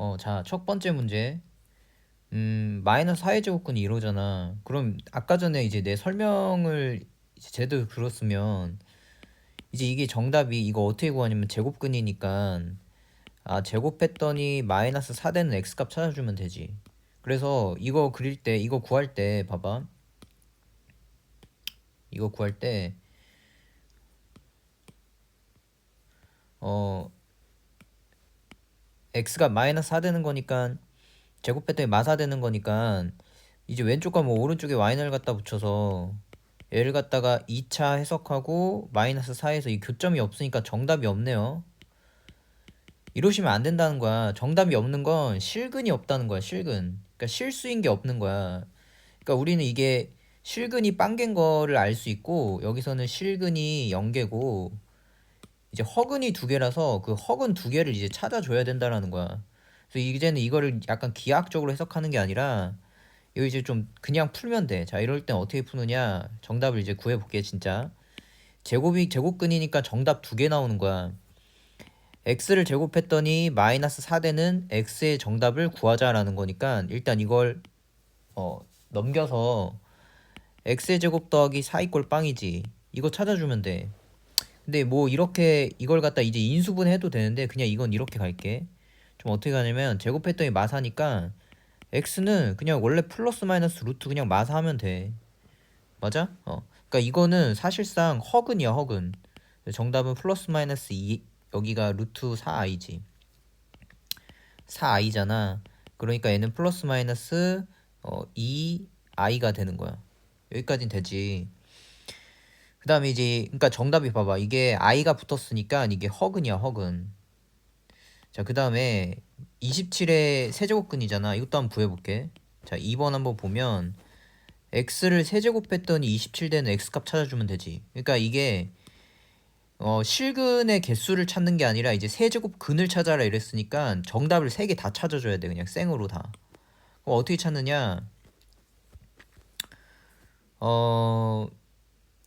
어, 자, 첫 번째 문제. 음, 마이너스 4의 제곱근이 이러잖아. 그럼 아까 전에 이제 내 설명을 이제 제대로 들었으면 이제 이게 정답이 이거 어떻게 구하냐면 제곱근이니까 아, 제곱했더니 마이너스 4 되는 x값 찾아주면 되지. 그래서 이거 그릴 때 이거 구할 때 봐봐. 이거 구할 때 어, x가 마이너스 4 되는 거니까 제곱했더니 마사 되는 거니까 이제 왼쪽 과 뭐 오른쪽에 y를 갖다 붙여서 얘를 갖다가 2차 해석하고 마이너스 4에서 이 교점이 없으니까 정답이 없네요. 이러시면 안 된다는 거야. 정답이 없는 건 실근이 없다는 거야. 실근. 그러니까 실수인 게 없는 거야. 그러니까 우리는 이게 실근이 빵개인 거를 알 수 있고 여기서는 실근이 0개고 이제 허근이 두 개라서 그 허근 두 개를 이제 찾아줘야 된다라는 거야. 그래서 이제는 이거를 약간 기하학적으로 해석하는 게 아니라 이거 이제 좀 그냥 풀면 돼. 자, 이럴 땐 어떻게 푸느냐? 정답을 이제 구해 볼게, 진짜. 제곱이 제곱근이니까 정답 두 개 나오는 거야. x를 제곱했더니 마이너스 4되는 x의 정답을 구하자라는 거니까 일단 이걸 어, 넘겨서 x의 제곱 더하기 4 이꼴 빵이지. 이거 찾아주면 돼. 근데 뭐 이렇게 이걸 갖다 이제 인수분 해도 되는데 그냥 이건 이렇게 갈게. 좀 어떻게 가냐면 제곱 했더니 마사니까 x는 그냥 원래 플러스 마이너스 루트 그냥 마사하면 돼. 맞아? 어. 그러니까 이거는 사실상 허근이야, 허근. 정답은 플러스 마이너스 2 여기가 루트 4i지. 4i잖아. 그러니까 얘는 플러스 마이너스 어, 2i가 되는 거야. 여기까진 되지. 그 다음에 이제 그러니까 정답이 봐봐. 이게 i가 붙었으니까 이게 허근이야, 허근. 자, 그 다음에 27의 세제곱근이잖아. 이것도 한번 구해볼게. 자, 2번 한번 보면 x를 세제곱했더니 27 되는 x값 찾아주면 되지. 그러니까 이게 어, 실근의 개수를 찾는 게 아니라 이제 세제곱 근을 찾아라 이랬으니까 정답을 세개다 찾아줘야 돼. 그냥 생으로 다. 그럼 어떻게 찾느냐? 어,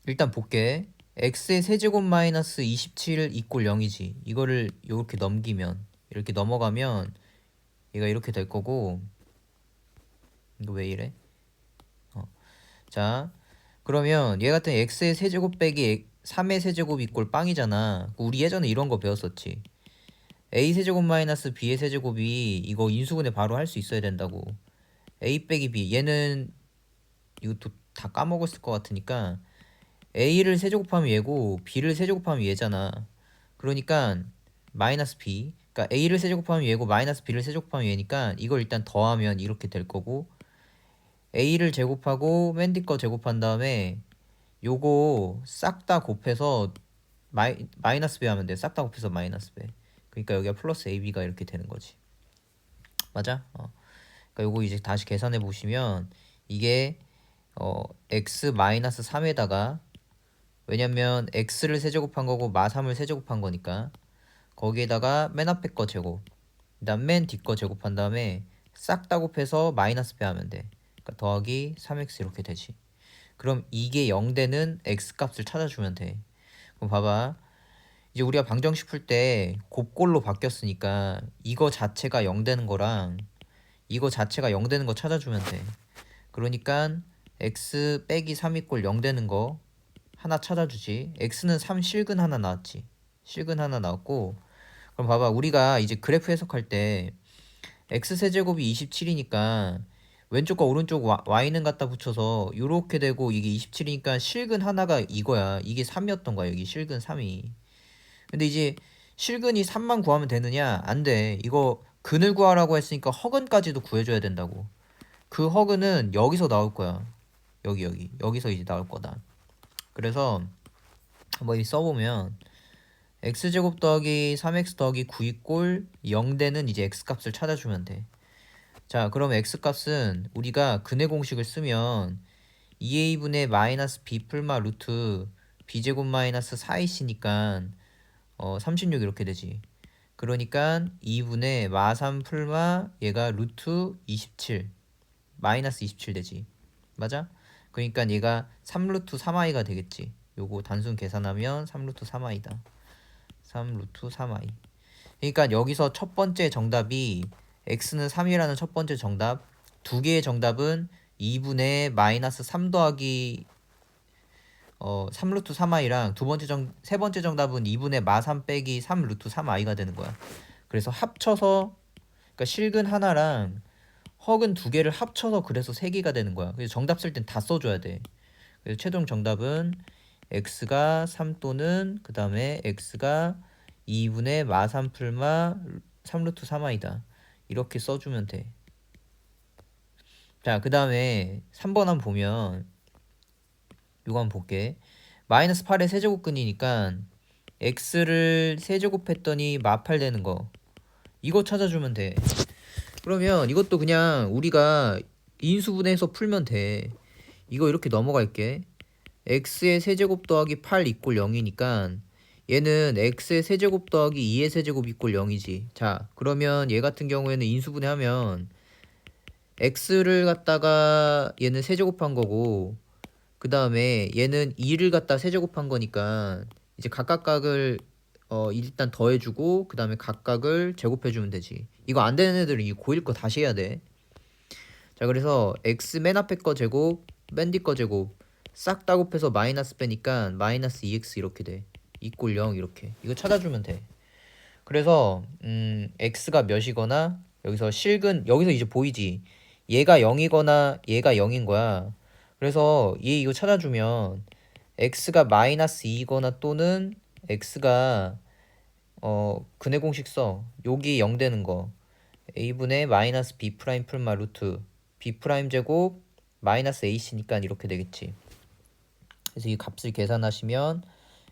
일단 볼게. x의 세제곱 마이너스 27 이꼴 0이지. 이거를 이렇게 넘기면 이렇게 넘어가면 얘가 이렇게 될 거고 이거 왜 이래? 어. 자, 그러면 얘 같은 x의 세제곱 빼기 3의 세제곱 이꼴 빵이잖아. 우리 예전에 이런 거 배웠었지. a 세제곱 마이너스 b의 세제곱이 이거 인수분해 바로 할 수 있어야 된다고. a 빼기 b 얘는 이것도 다 까먹었을 것 같으니까 a를 세제곱하면 얘고 b를 세제곱하면 얘잖아. 그러니까 마이너스 b 그러니까 a를 세제곱하면 얘고 마이너스 b를 세제곱하면 얘니까 이걸 일단 더하면 이렇게 될 거고 a를 제곱하고 맨 뒤 거 제곱한 다음에 요거 싹 다 곱해서 마이, 마이너스 배 하면 돼. 싹 다 곱해서 마이너스 배. 그러니까 여기가 플러스 ab가 이렇게 되는 거지. 맞아? 어. 그러니까 요거 이제 다시 계산해 보시면 이게 어 x 마이너스 3에다가 왜냐면 x를 세제곱한 거고 마 3을 세제곱한 거니까. 거기에다가 맨 앞에 거 제곱 그다음 맨 뒤 거 제곱한 다음에 싹 다 곱해서 마이너스 배하면 돼. 그러니까 더하기 3x 이렇게 되지. 그럼 이게 0되는 x 값을 찾아주면 돼. 그럼 봐봐. 이제 우리가 방정식 풀 때 곱골로 바뀌었으니까 이거 자체가 0되는 거랑 이거 자체가 0되는 거 찾아주면 돼. 그러니까 x 빼기 3 이꼴 0 되는 거 하나 찾아주지. X는 3 실근 하나 나왔지. 실근 하나 나왔고 그럼 봐봐. 우리가 이제 그래프 해석할 때 x 세제곱이 27이니까 왼쪽과 오른쪽 y는 갖다 붙여서 이렇게 되고 이게 27이니까 실근 하나가 이거야. 이게 3이었던 거야. 여기 실근 3이. 근데 이제 실근이 3만 구하면 되느냐? 안 돼. 이거 근을 구하라고 했으니까 허근까지도 구해줘야 된다고. 그 허근은 여기서 나올 거야. 여기 여기. 여기서 이제 나올 거다 그래서 한번 이 써보면 x제곱 더하기 3x 더하기 9 이꼴 0되는 이제 x값을 찾아주면 돼. 자, 그럼 x값은 우리가 근의 공식을 쓰면 2a분의 마이너스 b 풀마 루트 b제곱 마이너스 4ac니까 어, 36 이렇게 되지. 그러니까 2분의 마3 풀마 얘가 루트 27 마이너스 27 되지. 맞아? 그러니까 얘가 3루트 3i가 되겠지. 요거 단순 계산하면 3루트 3i다. 3루트 3i. 그러니까 여기서 첫 번째 정답이 x는 3이라는 첫 번째 정답 두 개의 정답은 2분의 마이너스 3 더하기 어, 3루트 3i랑 두 번째 정, 세 번째 정답은 2분의 마3 빼기 3루트 3i가 되는 거야. 그래서 합쳐서 그러니까 실근 하나랑 허근 두 개를 합쳐서 그래서 세 개가 되는 거야. 그래서 정답 쓸 땐 다 써줘야 돼. 그래서 최종 정답은 x가 3 또는 그 다음에 x가 2분의 마3 풀마 3루트 3i다. 이렇게 써주면 돼. 자, 그 다음에 3번 한번 보면 이거 한번 볼게. 마이너스 8의 세제곱근이니까 x를 세제곱했더니 마8 되는 거. 이거 찾아주면 돼. 그러면 이것도 그냥 우리가 인수분해해서 풀면 돼. 이거 이렇게 넘어갈게. x의 세제곱 더하기 8 이꼴 0이니까 얘는 x의 세제곱 더하기 2의 세제곱 이꼴 0이지. 자, 그러면 얘 같은 경우에는 인수분해하면 x를 갖다가 얘는 세제곱한 거고 그 다음에 얘는 2를 갖다 세제곱한 거니까 이제 각각각을 어 일단 더해주고 그 다음에 각각을 제곱해주면 되지. 이거 안 되는 애들은 이 고1 거 다시 해야 돼. 자 그래서 x 맨 앞에 거 제곱 맨 뒤 거 제곱 싹 다 곱해서 마이너스 빼니까 마이너스 2x 이렇게 돼. 이꼴 0 이렇게. 이거 찾아주면 돼. 그래서 음 x가 몇이거나 여기서 실근 여기서 이제 보이지. 얘가 0이거나 얘가 0인 거야. 그래서 얘 이거 찾아주면 x가 마이너스 2거나 또는 x가 어 근해 공식 써. 여기 0 되는 거. a분의 마이너스 b 프라임 풀마 루트 b 프라임 제곱 마이너스 ac니까 이렇게 되겠지. 그래서 이 값을 계산하시면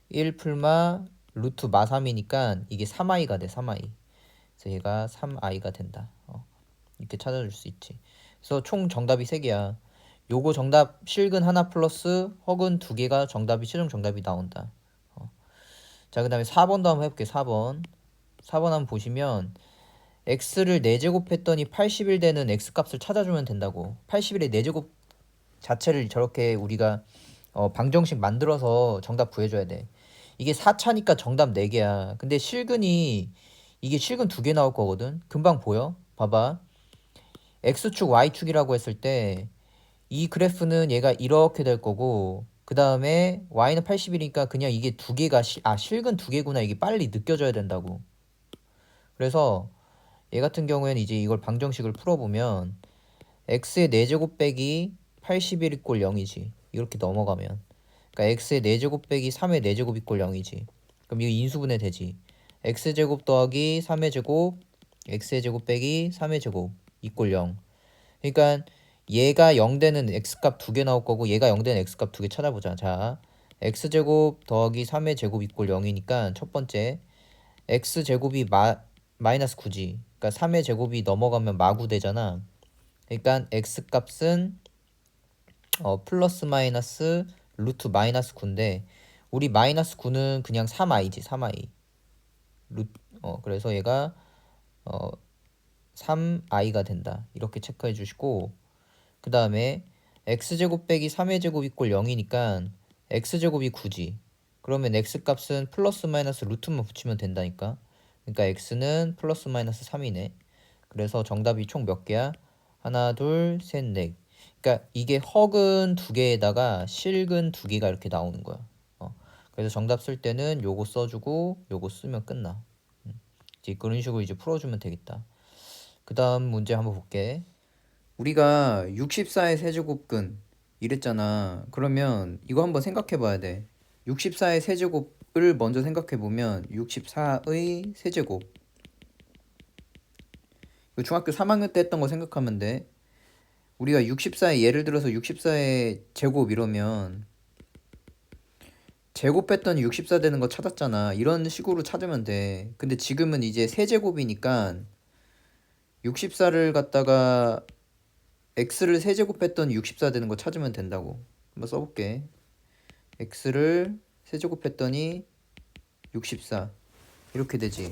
1 풀마 루트 마 3이니까 이게 3i가 돼 3i. 그래서 얘가 3i가 된다. 어. 이렇게 찾아줄 수 있지. 그래서 총 정답이 3개야. 요거 정답 실근 하나 플러스 허근 두 개가 정답이 최종 정답이 나온다. 어. 자, 그 다음에 4번도 한번 해볼게. 4번. 4번 한번 보시면 x를 4제곱 했더니 81 되는 x 값을 찾아주면 된다고. 81의 4제곱 자체를 저렇게 우리가 어, 방정식 만들어서 정답 구해줘야 돼. 이게 4차니까 정답 4개야. 근데 실근이 이게 실근 두개 나올 거거든. 금방 보여? 봐봐. x축, y축이라고 했을 때 이 그래프는 얘가 이렇게 될 거고 그 다음에 y는 80이니까 그냥 이게 두 개가 시, 아 실근 두 개구나 이게 빨리 느껴져야 된다고. 그래서 얘 같은 경우에는 이제 이걸 방정식을 풀어보면 x의 4제곱 빼기 81 이꼴 0이지. 이렇게 넘어가면 그러니까 x의 4제곱 빼기 3의 4제곱 이꼴 0이지. 그럼 이거 인수분해 되지. x제곱 더하기 3의 제곱 x의 제곱 빼기 3의 제곱 이꼴 0. 그러니까 얘가 0 되는 x값 두 개 나올 거고 얘가 0 되는 x값 두 개 찾아보자. 자, x제곱 더하기 3의 제곱 이꼴 0이니까 첫 번째 x제곱이 마, 마이너스 9지. 그러니까 3의 제곱이 넘어가면 마구 되잖아. 그러니까 x값은 어, 플러스 마이너스 루트 마이너스 9인데 우리 마이너스 9는 그냥 3i지 3i. 루, 어, 그래서 얘가 어, 3i가 된다. 이렇게 체크해 주시고 그 다음에 x제곱 빼기 3의 제곱 이꼴 0이니까 x제곱이 9지. 그러면 x값은 플러스 마이너스 루트만 붙이면 된다니까. 그러니까 x는 플러스 마이너스 3이네. 그래서 정답이 총 몇 개야? 하나, 둘, 셋, 넷. 그러니까 이게 허근 두 개에다가 실근 두 개가 이렇게 나오는 거야. 어. 그래서 정답 쓸 때는 요거 써주고 요거 쓰면 끝나. 음. 이제 그런 식으로 이제 풀어주면 되겠다. 그 다음 문제 한번 볼게. 우리가 64의 세제곱근 이랬잖아. 그러면 이거 한번 생각해 봐야 돼. 64의 세제곱을 먼저 생각해 보면 64의 세제곱. 이거 중학교 3학년 때 했던 거 생각하면 돼. 우리가 64의 예를 들어서 64의 제곱 이러면 제곱했더니 64 되는 거 찾았잖아. 이런 식으로 찾으면 돼. 근데 지금은 이제 세제곱이니까 64를 갖다가 x를 세제곱했더니 64 되는 거 찾으면 된다고. 한번 써볼게. x를 세제곱했더니 64 이렇게 되지.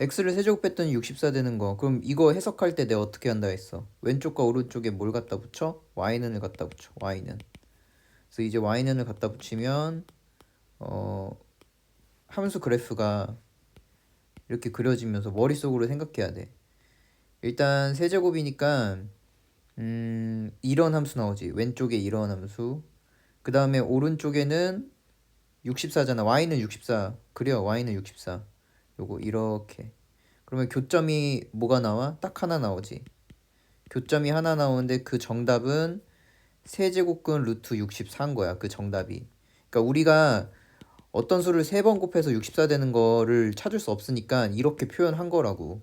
x를 세제곱했더니 64 되는 거. 그럼 이거 해석할 때 내가 어떻게 한다 했어? 왼쪽과 오른쪽에 뭘 갖다 붙여? y는을 갖다 붙여. y는. 그래서 이제 y는을 갖다 붙이면 어 함수 그래프가 이렇게 그려지면서 머릿속으로 생각해야 돼. 일단 세제곱이니까 음, 이런 함수 나오지. 왼쪽에 이런 함수. 그 다음에 오른쪽에는 64잖아. y는 64. 그려. y는 64. 요거 이렇게. 그러면 교점이 뭐가 나와? 딱 하나 나오지. 교점이 하나 나오는데 그 정답은 세제곱근 루트 64인 거야. 그 정답이. 그러니까 우리가 어떤 수를 세 번 곱해서 64 되는 거를 찾을 수 없으니까 이렇게 표현한 거라고.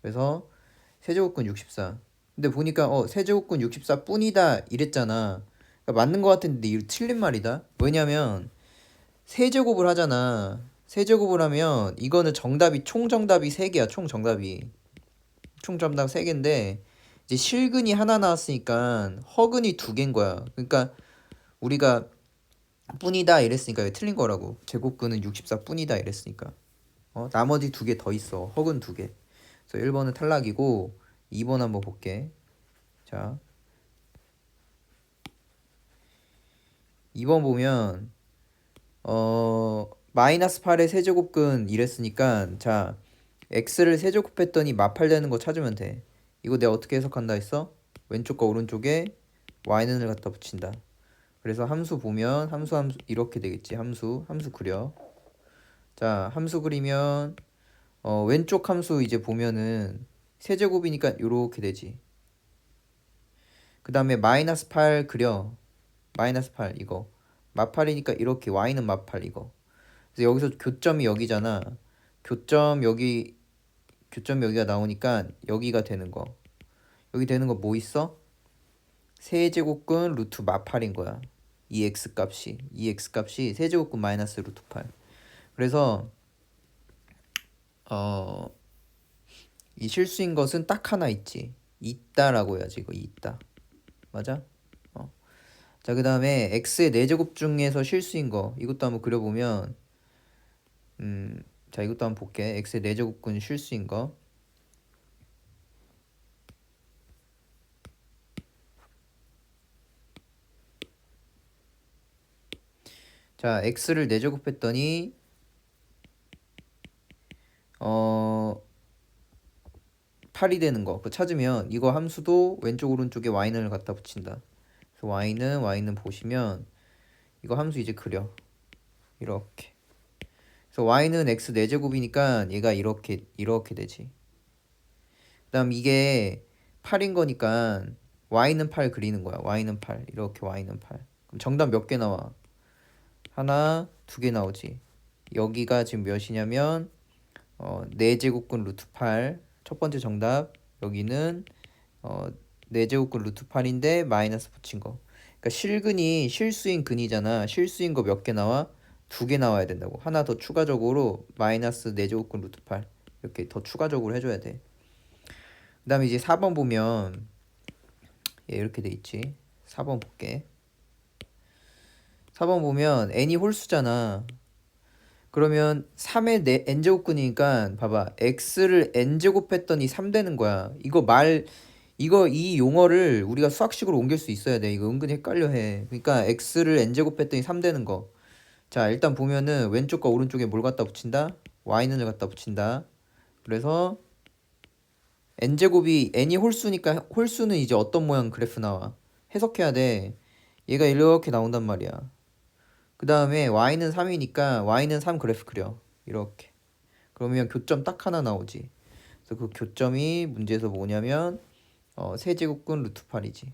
그래서 세제곱근 64. 근데 보니까 어 세제곱근 64 뿐이다 이랬잖아. 그러니까 맞는 거 같은데 이거 틀린 말이다. 왜냐면 세제곱을 하잖아. 세제곱을 하면 이거는 정답이 총 정답이 3개야. 총 정답이. 총 정답 3개인데 이제 실근이 하나 나왔으니까 허근이 두 개인 거야. 그러니까 우리가 뿐이다 이랬으니까 틀린 거라고. 제곱근은 64 뿐이다 이랬으니까. 어, 나머지 두 개 더 있어. 허근 두 개. 그래서 1번은 탈락이고 2번 한번 볼게. 자. 2번 보면 어 마이너스 8의 세제곱근 이랬으니까 자 x를 세제곱했더니 마팔되는 거 찾으면 돼. 이거 내가 어떻게 해석한다 했어? 왼쪽과 오른쪽에 y는을 갖다 붙인다. 그래서 함수 보면 함수 함수 이렇게 되겠지. 함수 함수 그려. 자 함수 그리면 어, 왼쪽 함수 이제 보면은 세제곱이니까 이렇게 되지. 그 다음에 마이너스 8 그려. 마이너스 8 이거. 마팔이니까 이렇게 y는 마팔 이거. 그래서 여기서 교점이 여기잖아. 교점 여기 교점 여기가 나오니까 여기가 되는 거. 여기 되는 거 뭐 있어? 세제곱근 루트 마팔인 거야. 이 x 값이 이 x 값이 세제곱근 마이너스 루트 8. 그래서 어, 이 실수인 것은 딱 하나 있지. 있다라고 해야지 이거 있다. 맞아? 어. 자, 그 다음에 x의 4제곱 중에서 실수인 거 이것도 한번 그려보면 음, 자 이것도 한번 볼게. x의 4제곱근 실수인 거 자, x를 4제곱했더니 어 8이 되는 거. 그 찾으면 이거 함수도 왼쪽 오른쪽에 y는을 갖다 붙인다. 그래서 y는 y는 보시면 이거 함수 이제 그려. 이렇게. 그래서 y는 x 4제곱이니까 얘가 이렇게 이렇게 되지. 그다음 이게 8인 거니까 y는 8 그리는 거야. y는 8. 이렇게 y는 8. 그럼 정답 몇 개 나와? 하나, 두 개 나오지. 여기가 지금 몇이냐면 어, 4제곱근 루트 8. 첫 번째 정답. 여기는 어, 4제곱근 루트 8인데 마이너스 붙인 거. 그러니까 실근이 실수인 근이잖아. 실수인 거 몇 개 나와? 두 개 나와야 된다고. 하나 더 추가적으로 마이너스 4제곱근 루트 8. 이렇게 더 추가적으로 해줘야 돼. 그 다음에 이제 4번 보면 예, 이렇게 돼 있지. 4번 볼게. 4번 보면 n이 홀수잖아. 그러면 3의 네, n제곱근이니까 봐봐. x를 n제곱했더니 3 되는 거야. 이거 말 이거 이 용어를 우리가 수학식으로 옮길 수 있어야 돼. 이거 은근히 헷갈려 해. 그러니까 x를 n제곱했더니 3 되는 거. 자, 일단 보면은 왼쪽과 오른쪽에 뭘 갖다 붙인다? y는을 갖다 붙인다. 그래서 n제곱이 n이 홀수니까 홀수는 이제 어떤 모양 그래프 나와? 해석해야 돼. 얘가 이렇게 나온단 말이야. 그 다음에 y는 3이니까 y는 3 그래프 그려. 이렇게. 그러면 교점 딱 하나 나오지. 그래서 그 교점이 문제에서 뭐냐면 어, 세제곱근 루트 8이지.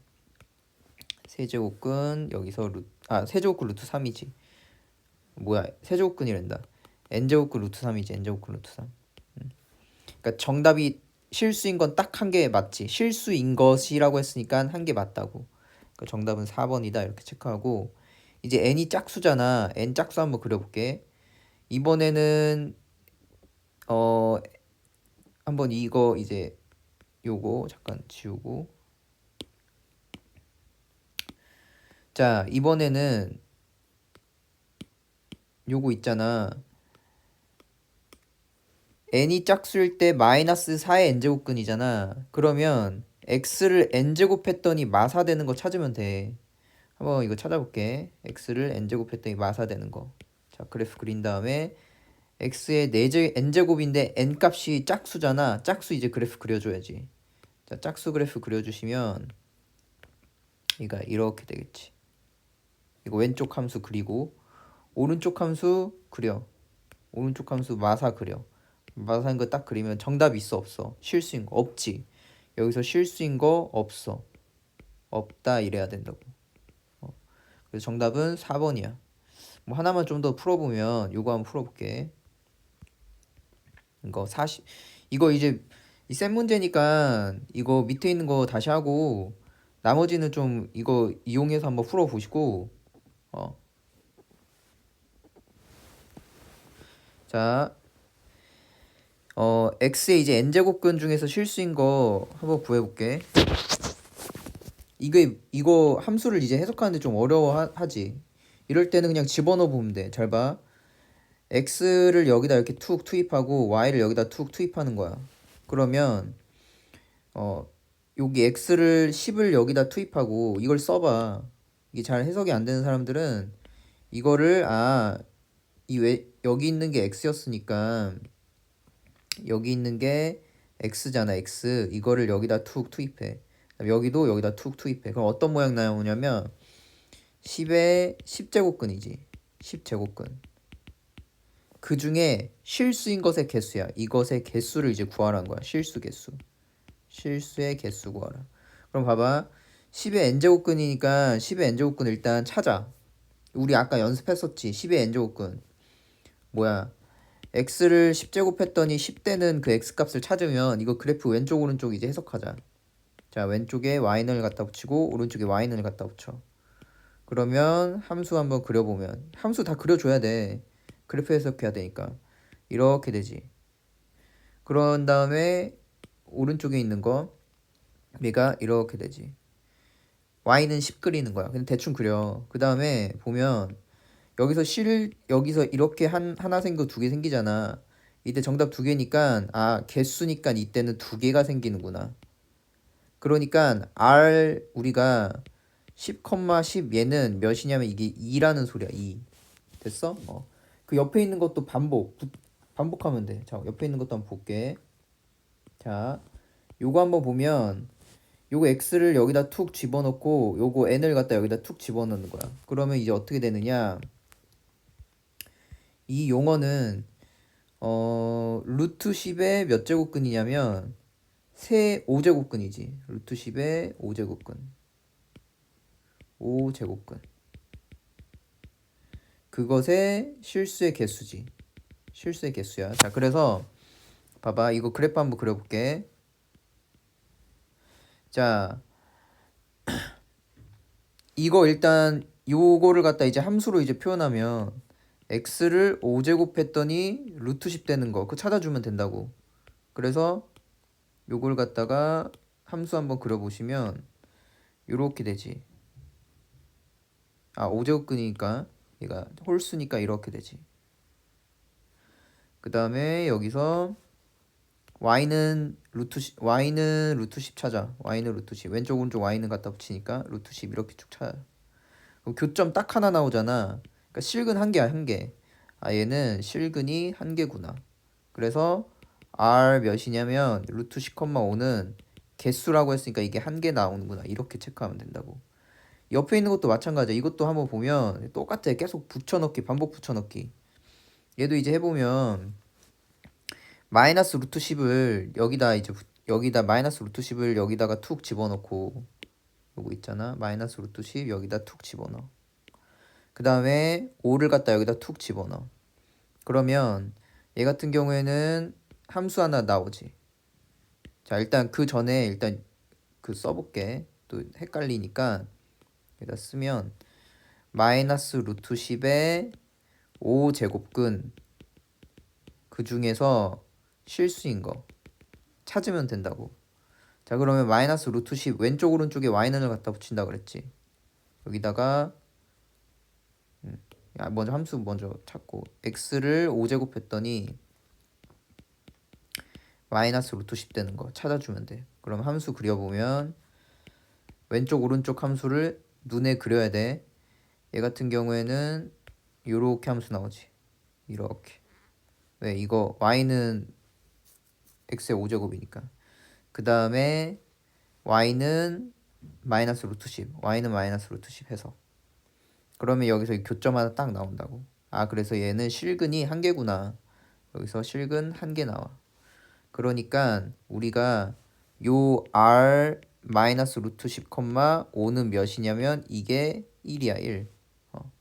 세제곱근 여기서 루트 아 세제곱근 루트 3이지. 뭐야 세제곱근이란다. n제곱근 루트 3이지. n제곱근 루트 3. 음. 그러니까 정답이 실수인 건 딱 한 개 맞지. 실수인 것이라고 했으니까 한 개 맞다고. 그러니까 정답은 4번이다 이렇게 체크하고 이제 n이 짝수잖아. n 짝수 한번 그려볼게. 이번에는 어 한번 이거 이제 요거 잠깐 지우고 자 이번에는 요거 있잖아. n이 짝수일 때 마이너스 4의 n제곱근이잖아. 그러면 x를 n제곱했더니 마사되는 거 찾으면 돼. 한번 이거 찾아볼게. x를 n제곱 했더니 마사되는 거. 자 그래프 그린 다음에 x의 4제 n제곱인데 n 값이 짝수잖아. 짝수 이제 그래프 그려줘야지. 자, 짝수 그래프 그려주시면 이가 이렇게 되겠지. 이거 왼쪽 함수 그리고 오른쪽 함수 그려. 오른쪽 함수 마사 그려. 마사인 거 딱 그리면 정답 있어 없어? 실수인 거 없지. 여기서 실수인 거 없어. 없다 이래야 된다고. 어. 그래서 정답은 4번이야. 뭐 하나만 좀 더 풀어보면 요거 한번 풀어볼게. 이거 40 이거 이제 이센 문제니까 이거 밑에 있는 거 다시 하고 나머지는 좀 이거 이용해서 한번 풀어보시고 어. 자, 어, x의 이제 n제곱근 중에서 실수인 거 한번 구해볼게. 이게 이거 함수를 이제 해석하는데 좀 어려워하지. 이럴 때는 그냥 집어넣어 보면 돼. 잘 봐. x를 여기다 이렇게 툭 투입하고 y를 여기다 툭 투입하는 거야. 그러면 어 여기 x를 10을 여기다 투입하고 이걸 써봐. 이게 잘 해석이 안 되는 사람들은 이거를 아 이 왜 여기 있는 게 x였으니까 여기 있는 게 x잖아 x 이거를 여기다 툭 투입해. 여기도 여기다 툭 투입해. 그럼 어떤 모양 나오냐면 10의 10제곱근이지. 10제곱근. 그 중에 실수인 것의 개수야. 이것의 개수를 이제 구하라는 거야. 실수 개수. 실수의 개수 구하라. 그럼 봐봐. 10의 n제곱근이니까 10의 n제곱근 일단 찾아. 우리 아까 연습했었지. 10의 n제곱근. 뭐야? x를 10제곱 했더니 10대는 그 x 값을 찾으면 이거 그래프 왼쪽 오른쪽 이제 해석하자. 자, 왼쪽에 y는을 갖다 붙이고 오른쪽에 y는을 갖다 붙여. 그러면 함수 한번 그려보면 함수 다 그려줘야 돼. 그래프 해석해야 되니까 이렇게 되지. 그런 다음에 오른쪽에 있는 거 얘가 이렇게 되지. y는 10 그리는 거야. 근데 대충 그려. 그 다음에 보면 여기서 실 여기서 이렇게 한 하나 생기고 두 개 생기잖아. 이때 정답 두 개니까 아 개수니까 이때는 두 개가 생기는구나. 그러니까 r 우리가 10,10 얘는 몇이냐면 이게 2라는 소리야. 2. 됐어? 어. 그 옆에 있는 것도 반복 부- 반복하면 돼. 자, 옆에 있는 것도 한번 볼게. 자, 요거 한번 보면 요거 x를 여기다 툭 집어넣고 요거 n을 갖다 여기다 툭 집어넣는 거야. 그러면 이제 어떻게 되느냐? 이 용어는 어 루트 10의 몇 제곱근이냐면 세 5제곱근이지. 루트 10의 5제곱근. 5제곱근. 그것의 실수의 개수지. 실수의 개수야. 자, 그래서 봐봐. 이거 그래프 한번 그려볼게. 자, 이거 일단 요거를 갖다 이제 함수로 이제 표현하면 x를 5제곱 했더니 루트 10 되는 거 그거 찾아주면 된다고. 그래서 요걸 갖다가 함수 한번 그려보시면 요렇게 되지. 아 5제곱근이니까 얘가 홀수니까 이렇게 되지. 그 다음에 여기서 y는 루트 10, y는 루트 10 찾아. y는 루트 10. 왼쪽 오른쪽 y는 갖다 붙이니까 루트 10 이렇게 쭉 찾아. 그럼 교점 딱 하나 나오잖아. 그러니까 실근 한 개야, 한 개. 아 얘는 실근이 한 개구나. 그래서 r 몇이냐면 루트 10,5는 개수라고 했으니까 이게 한 개 나오는구나. 이렇게 체크하면 된다고. 옆에 있는 것도 마찬가지야. 이것도 한번 보면 똑같아. 계속 붙여넣기, 반복 붙여넣기. 얘도 이제 해보면 마이너스 루트 10을 여기다 이제 붙- 여기다 마이너스 루트 10을 여기다가 툭 집어넣고 요거 있잖아. 마이너스 루트 10 여기다 툭 집어넣어. 그 다음에 5를 갖다 여기다 툭 집어넣어. 그러면 얘 같은 경우에는 함수 하나 나오지. 자, 일단 그 전에 일단 그 써볼게. 또 헷갈리니까 여기다 쓰면 마이너스 루트 10의 5 제곱근 그 중에서 실수인 거 찾으면 된다고. 자, 그러면 마이너스 루트 10 왼쪽 오른쪽에 y는을 갖다 붙인다 그랬지. 여기다가 음, 야, 먼저 함수 먼저 찾고 x를 5제곱 했더니 마이너스 루트 10 되는 거 찾아주면 돼. 그럼 함수 그려보면 왼쪽 오른쪽 함수를 눈에 그려야 돼. 얘 같은 경우에는 요렇게 함수 나오지. 이렇게. 왜 이거 y는 x의 5제곱이니까. 그 다음에 y는 마이너스 루트 10, y는 마이너스 루트 10 해서 그러면 여기서 이 교점 하나 딱 나온다고. 아 그래서 얘는 실근이 한 개구나. 여기서 실근 한 개 나와. 그러니까 우리가 요 r 마이너스 루트 10, 5는 몇이냐면 이게 1이야 1. 어.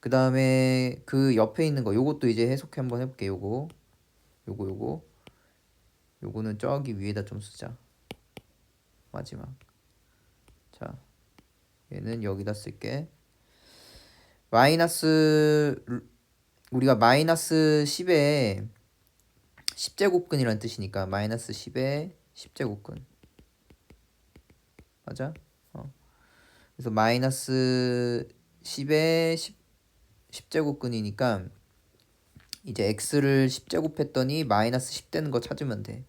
그 다음에 그 옆에 있는 거 요것도 이제 해석해 한번 해볼게 요거. 요거 요거. 요거는 저기 위에다 좀 쓰자. 마지막. 자 얘는 여기다 쓸게. 마이너스 루- 우리가 마이너스 10에 10제곱근이라는 뜻이니까 마이너스 10에 10제곱근 맞아? 어. 그래서 마이너스 10에 10, 10제곱근이니까 이제 x를 10제곱했더니 마이너스 10 되는 거 찾으면 돼.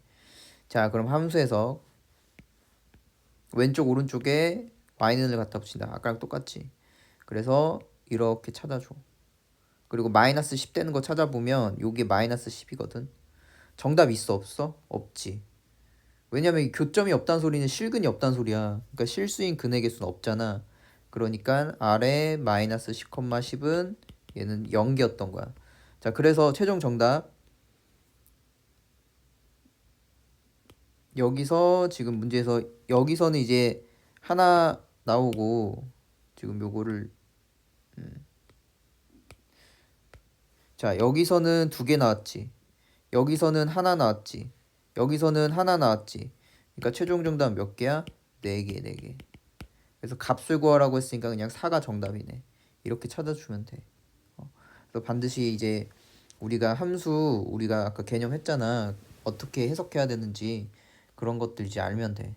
자, 그럼 함수에서 왼쪽 오른쪽에 y는을 갖다 붙인다. 아까랑 똑같지. 그래서 이렇게 찾아줘. 그리고 마이너스 10 되는 거 찾아보면 요게 마이너스 10이거든. 정답 있어 없어? 없지. 왜냐면 이 교점이 없다는 소리는 실근이 없다는 소리야. 그러니까 실수인 근의 개수는 없잖아. 그러니까 아래 마이너스 10, 10은 얘는 0개였던 거야. 자, 그래서 최종 정답 여기서 지금 문제에서 여기서는 이제 하나 나오고 지금 요거를 음. 자, 여기서는 두 개 나왔지. 여기서는 하나 나왔지. 여기서는 하나 나왔지. 그러니까 최종 정답 몇 개야? 네 개, 네 개. 그래서 값을 구하라고 했으니까 그냥 4가 정답이네. 이렇게 찾아주면 돼. 어. 그래서 반드시 이제 우리가 함수 우리가 아까 개념 했잖아. 어떻게 해석해야 되는지 그런 것들 이제 알면 돼.